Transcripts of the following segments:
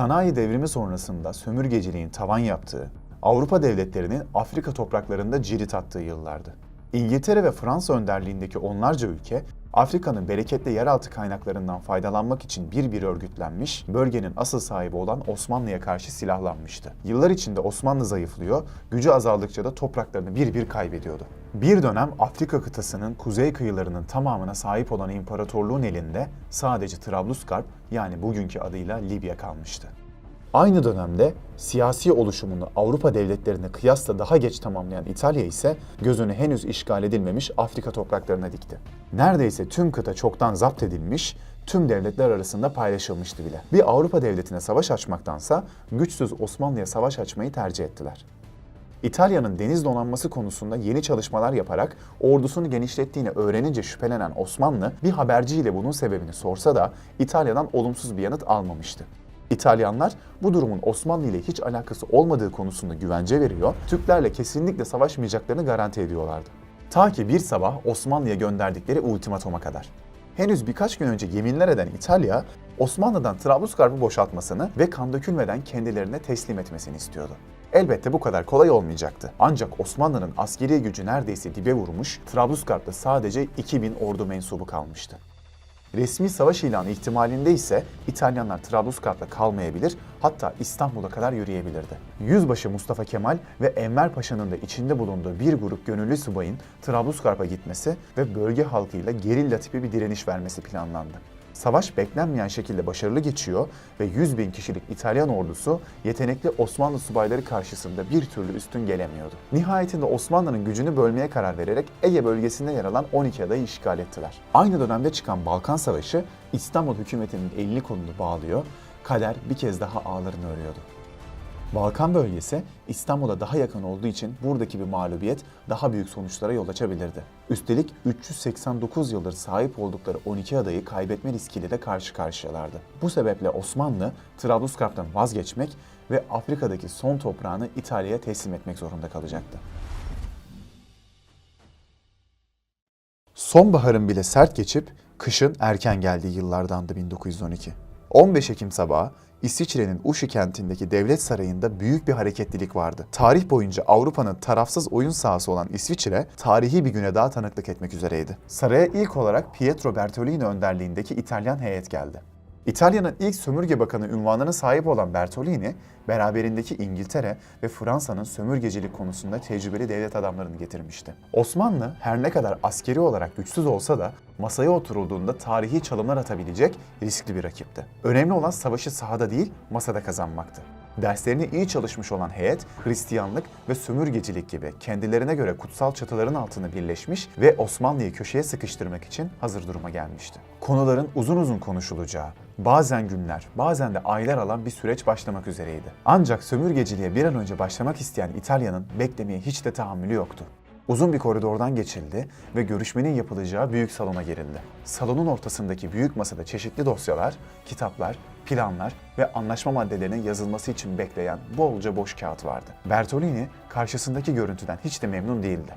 Sanayi devrimi sonrasında sömürgeciliğin tavan yaptığı, Avrupa devletlerinin Afrika topraklarında cirit attığı yıllardı. İngiltere ve Fransa önderliğindeki onlarca ülke, Afrika'nın bereketli yeraltı kaynaklarından faydalanmak için bir bir örgütlenmiş, bölgenin asıl sahibi olan Osmanlı'ya karşı silahlanmıştı. Yıllar içinde Osmanlı zayıflıyor, gücü azaldıkça da topraklarını bir bir kaybediyordu. Bir dönem Afrika kıtasının kuzey kıyılarının tamamına sahip olan imparatorluğun elinde sadece Trablusgarp yani bugünkü adıyla Libya kalmıştı. Aynı dönemde siyasi oluşumunu Avrupa devletlerine kıyasla daha geç tamamlayan İtalya ise gözünü henüz işgal edilmemiş Afrika topraklarına dikti. Neredeyse tüm kıta çoktan zapt edilmiş, tüm devletler arasında paylaşılmıştı bile. Bir Avrupa devletine savaş açmaktansa güçsüz Osmanlı'ya savaş açmayı tercih ettiler. İtalya'nın deniz donanması konusunda yeni çalışmalar yaparak ordusunu genişlettiğini öğrenince şüphelenen Osmanlı bir haberciyle bunun sebebini sorsa da İtalya'dan olumsuz bir yanıt almamıştı. İtalyanlar bu durumun Osmanlı ile hiç alakası olmadığı konusunda güvence veriyor, Türklerle kesinlikle savaşmayacaklarını garanti ediyorlardı. Ta ki bir sabah Osmanlı'ya gönderdikleri ultimatuma kadar. Henüz birkaç gün önce yeminler eden İtalya, Osmanlı'dan Trablusgarp'ı boşaltmasını ve kan dökülmeden kendilerine teslim etmesini istiyordu. Elbette bu kadar kolay olmayacaktı. Ancak Osmanlı'nın askeri gücü neredeyse dibe vurmuş, Trablusgarp'ta sadece 2000 ordu mensubu kalmıştı. Resmi savaş ilanı ihtimalinde ise İtalyanlar Trablusgarp'ta kalmayabilir, hatta İstanbul'a kadar yürüyebilirdi. Yüzbaşı Mustafa Kemal ve Enver Paşa'nın da içinde bulunduğu bir grup gönüllü subayın Trablusgarp'a gitmesi ve bölge halkıyla gerilla tipi bir direniş vermesi planlandı. Savaş beklenmeyen şekilde başarılı geçiyor ve 100 bin kişilik İtalyan ordusu yetenekli Osmanlı subayları karşısında bir türlü üstün gelemiyordu. Nihayetinde Osmanlı'nın gücünü bölmeye karar vererek Ege bölgesinde yer alan 12 adayı işgal ettiler. Aynı dönemde çıkan Balkan Savaşı İstanbul hükümetinin elini kolunu bağlıyor, kader bir kez daha ağlarını örüyordu. Balkan bölgesi İstanbul'a daha yakın olduğu için buradaki bir mağlubiyet daha büyük sonuçlara yol açabilirdi. Üstelik 389 yıldır sahip oldukları 12 adayı kaybetme riskiyle de karşı karşıyalardı. Bu sebeple Osmanlı Trablusgarp'tan vazgeçmek ve Afrika'daki son toprağını İtalya'ya teslim etmek zorunda kalacaktı. Sonbaharın bile sert geçip kışın erken geldiği yıllardandı 1912. 15 Ekim sabahı İsviçre'nin Uşi kentindeki devlet sarayında büyük bir hareketlilik vardı. Tarih boyunca Avrupa'nın tarafsız oyun sahası olan İsviçre, tarihi bir güne daha tanıklık etmek üzereydi. Saraya ilk olarak Pietro Bertolini önderliğindeki İtalyan heyet geldi. İtalya'nın ilk sömürge bakanı ünvanına sahip olan Bertolini, beraberindeki İngiltere ve Fransa'nın sömürgecilik konusunda tecrübeli devlet adamlarını getirmişti. Osmanlı her ne kadar askeri olarak güçsüz olsa da masaya oturulduğunda tarihi çalımlar atabilecek riskli bir rakipti. Önemli olan savaşı sahada değil, masada kazanmaktı. Derslerini iyi çalışmış olan heyet, Hristiyanlık ve sömürgecilik gibi kendilerine göre kutsal çatıların altında birleşmiş ve Osmanlı'yı köşeye sıkıştırmak için hazır duruma gelmişti. Konuların uzun uzun konuşulacağı, bazen günler, bazen de aylar alan bir süreç başlamak üzereydi. Ancak sömürgeciliğe bir an önce başlamak isteyen İtalya'nın beklemeye hiç de tahammülü yoktu. Uzun bir koridordan geçildi ve görüşmenin yapılacağı büyük salona girildi. Salonun ortasındaki büyük masada çeşitli dosyalar, kitaplar, planlar ve anlaşma maddelerinin yazılması için bekleyen bolca boş kağıt vardı. Bertolini karşısındaki görüntüden hiç de memnun değildi.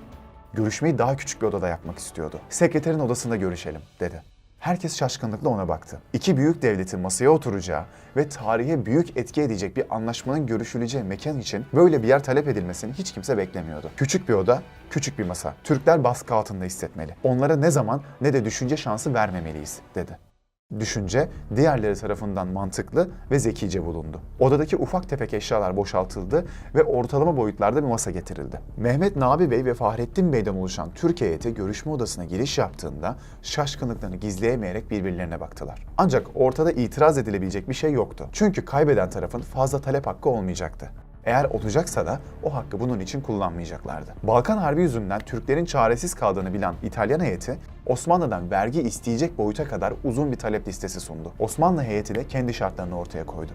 Görüşmeyi daha küçük bir odada yapmak istiyordu. Sekreterin odasında görüşelim dedi. Herkes şaşkınlıkla ona baktı. İki büyük devletin masaya oturacağı ve tarihe büyük etki edecek bir anlaşmanın görüşüleceği mekan için böyle bir yer talep edilmesini hiç kimse beklemiyordu. Küçük bir oda, küçük bir masa. Türkler baskı altında hissetmeli. Onlara ne zaman ne de düşünce şansı vermemeliyiz, dedi. Düşünce diğerleri tarafından mantıklı ve zekice bulundu. Odadaki ufak tefek eşyalar boşaltıldı ve ortalama boyutlarda bir masa getirildi. Mehmet Nabi Bey ve Fahrettin Bey'den oluşan Türk heyeti görüşme odasına giriş yaptığında şaşkınlıklarını gizleyemeyerek birbirlerine baktılar. Ancak ortada itiraz edilebilecek bir şey yoktu. Çünkü kaybeden tarafın fazla talep hakkı olmayacaktı. Eğer olacaksa da o hakkı bunun için kullanmayacaklardı. Balkan Harbi yüzünden Türklerin çaresiz kaldığını bilen İtalyan heyeti Osmanlı'dan vergi isteyecek boyuta kadar uzun bir talep listesi sundu. Osmanlı heyeti de kendi şartlarını ortaya koydu.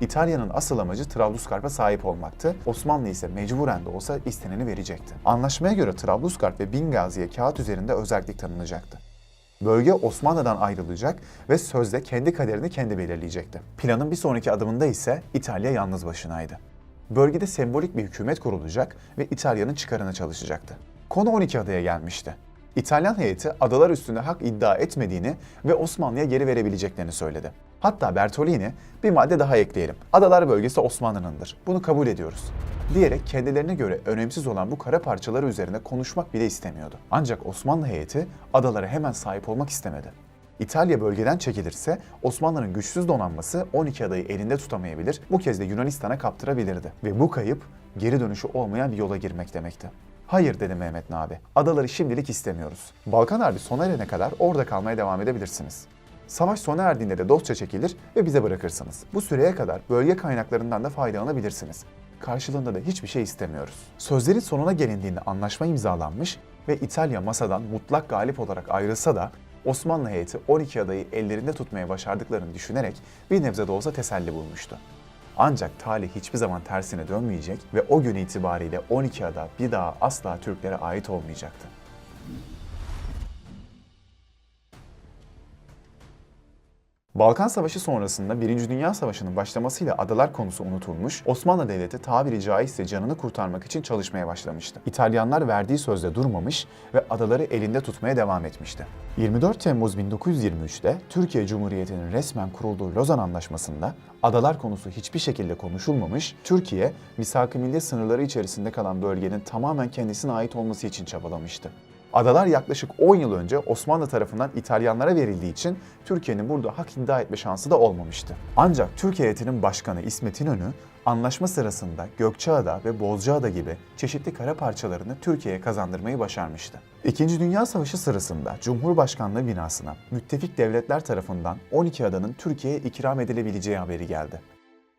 İtalya'nın asıl amacı Trablusgarp'a sahip olmaktı. Osmanlı ise mecburen de olsa isteneni verecekti. Anlaşmaya göre Trablusgarp ve Bingazi'ye kağıt üzerinde özellik tanınacaktı. Bölge Osmanlı'dan ayrılacak ve sözde kendi kaderini kendi belirleyecekti. Planın bir sonraki adımında ise İtalya yalnız başınaydı. Bölgede sembolik bir hükümet kurulacak ve İtalya'nın çıkarına çalışacaktı. Konu 12 adaya gelmişti. İtalyan heyeti adalar üstünde hak iddia etmediğini ve Osmanlı'ya geri verebileceklerini söyledi. Hatta Bertolini bir madde daha ekleyelim. Adalar bölgesi Osmanlı'nındır. Bunu kabul ediyoruz. Diyerek kendilerine göre önemsiz olan bu kara parçaları üzerine konuşmak bile istemiyordu. Ancak Osmanlı heyeti adalara hemen sahip olmak istemedi. İtalya bölgeden çekilirse Osmanlı'nın güçsüz donanması 12 adayı elinde tutamayabilir, bu kez de Yunanistan'a kaptırabilirdi. Ve bu kayıp geri dönüşü olmayan bir yola girmek demekti. Hayır dedi Mehmet Nabi. Adaları şimdilik istemiyoruz. Balkan Harbi sona erene kadar orada kalmaya devam edebilirsiniz. Savaş sona erdiğinde de dostça çekilir ve bize bırakırsınız. Bu süreye kadar bölge kaynaklarından da faydalanabilirsiniz. Karşılığında da hiçbir şey istemiyoruz. Sözlerin sonuna gelindiğinde anlaşma imzalanmış ve İtalya masadan mutlak galip olarak ayrılsa da Osmanlı heyeti 12 adayı ellerinde tutmaya başardıklarını düşünerek bir nebze de olsa teselli bulmuştu. Ancak talih hiçbir zaman tersine dönmeyecek ve o gün itibariyle 12 ada bir daha asla Türklere ait olmayacaktı. Balkan Savaşı sonrasında Birinci Dünya Savaşı'nın başlamasıyla adalar konusu unutulmuş, Osmanlı Devleti tabiri caizse canını kurtarmak için çalışmaya başlamıştı. İtalyanlar verdiği sözde durmamış ve adaları elinde tutmaya devam etmişti. 24 Temmuz 1923'te Türkiye Cumhuriyeti'nin resmen kurulduğu Lozan Anlaşması'nda adalar konusu hiçbir şekilde konuşulmamış, Türkiye, misak-ı milli sınırları içerisinde kalan bölgenin tamamen kendisine ait olması için çabalamıştı. Adalar yaklaşık 10 yıl önce Osmanlı tarafından İtalyanlara verildiği için Türkiye'nin burada hak iddia etme şansı da olmamıştı. Ancak Türkiye heyetinin başkanı İsmet İnönü anlaşma sırasında Gökçeada ve Bozcaada gibi çeşitli kara parçalarını Türkiye'ye kazandırmayı başarmıştı. İkinci Dünya Savaşı sırasında Cumhurbaşkanlığı binasına müttefik devletler tarafından 12 adanın Türkiye'ye ikram edilebileceği haberi geldi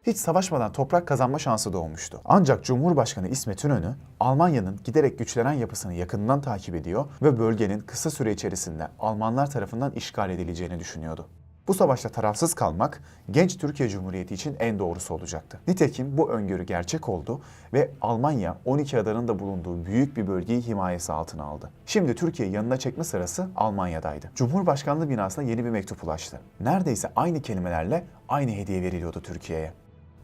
hiç savaşmadan toprak kazanma şansı doğmuştu. Ancak Cumhurbaşkanı İsmet İnönü, Almanya'nın giderek güçlenen yapısını yakından takip ediyor ve bölgenin kısa süre içerisinde Almanlar tarafından işgal edileceğini düşünüyordu. Bu savaşta tarafsız kalmak genç Türkiye Cumhuriyeti için en doğrusu olacaktı. Nitekim bu öngörü gerçek oldu ve Almanya 12 adanın da bulunduğu büyük bir bölgeyi himayesi altına aldı. Şimdi Türkiye yanına çekme sırası Almanya'daydı. Cumhurbaşkanlığı binasına yeni bir mektup ulaştı. Neredeyse aynı kelimelerle aynı hediye veriliyordu Türkiye'ye.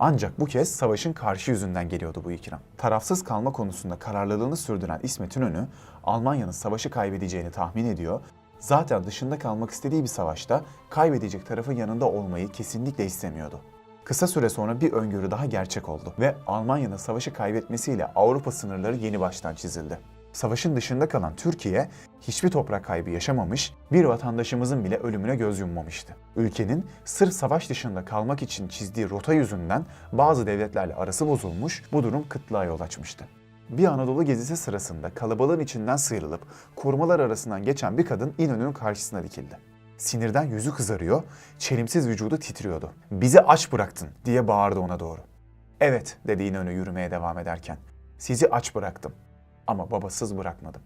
Ancak bu kez savaşın karşı yüzünden geliyordu bu ikram. Tarafsız kalma konusunda kararlılığını sürdüren İsmet İnönü, Almanya'nın savaşı kaybedeceğini tahmin ediyor. Zaten dışında kalmak istediği bir savaşta kaybedecek tarafın yanında olmayı kesinlikle istemiyordu. Kısa süre sonra bir öngörü daha gerçek oldu ve Almanya'nın savaşı kaybetmesiyle Avrupa sınırları yeni baştan çizildi. Savaşın dışında kalan Türkiye hiçbir toprak kaybı yaşamamış, bir vatandaşımızın bile ölümüne göz yummamıştı. Ülkenin sırf savaş dışında kalmak için çizdiği rota yüzünden bazı devletlerle arası bozulmuş, bu durum kıtlığa yol açmıştı. Bir Anadolu gezisi sırasında kalabalığın içinden sıyrılıp korumalar arasından geçen bir kadın İnönü'nün karşısına dikildi. Sinirden yüzü kızarıyor, çelimsiz vücudu titriyordu. "Bizi aç bıraktın." diye bağırdı ona doğru. "Evet." dedi İnönü yürümeye devam ederken. "Sizi aç bıraktım ama babasız bırakmadım."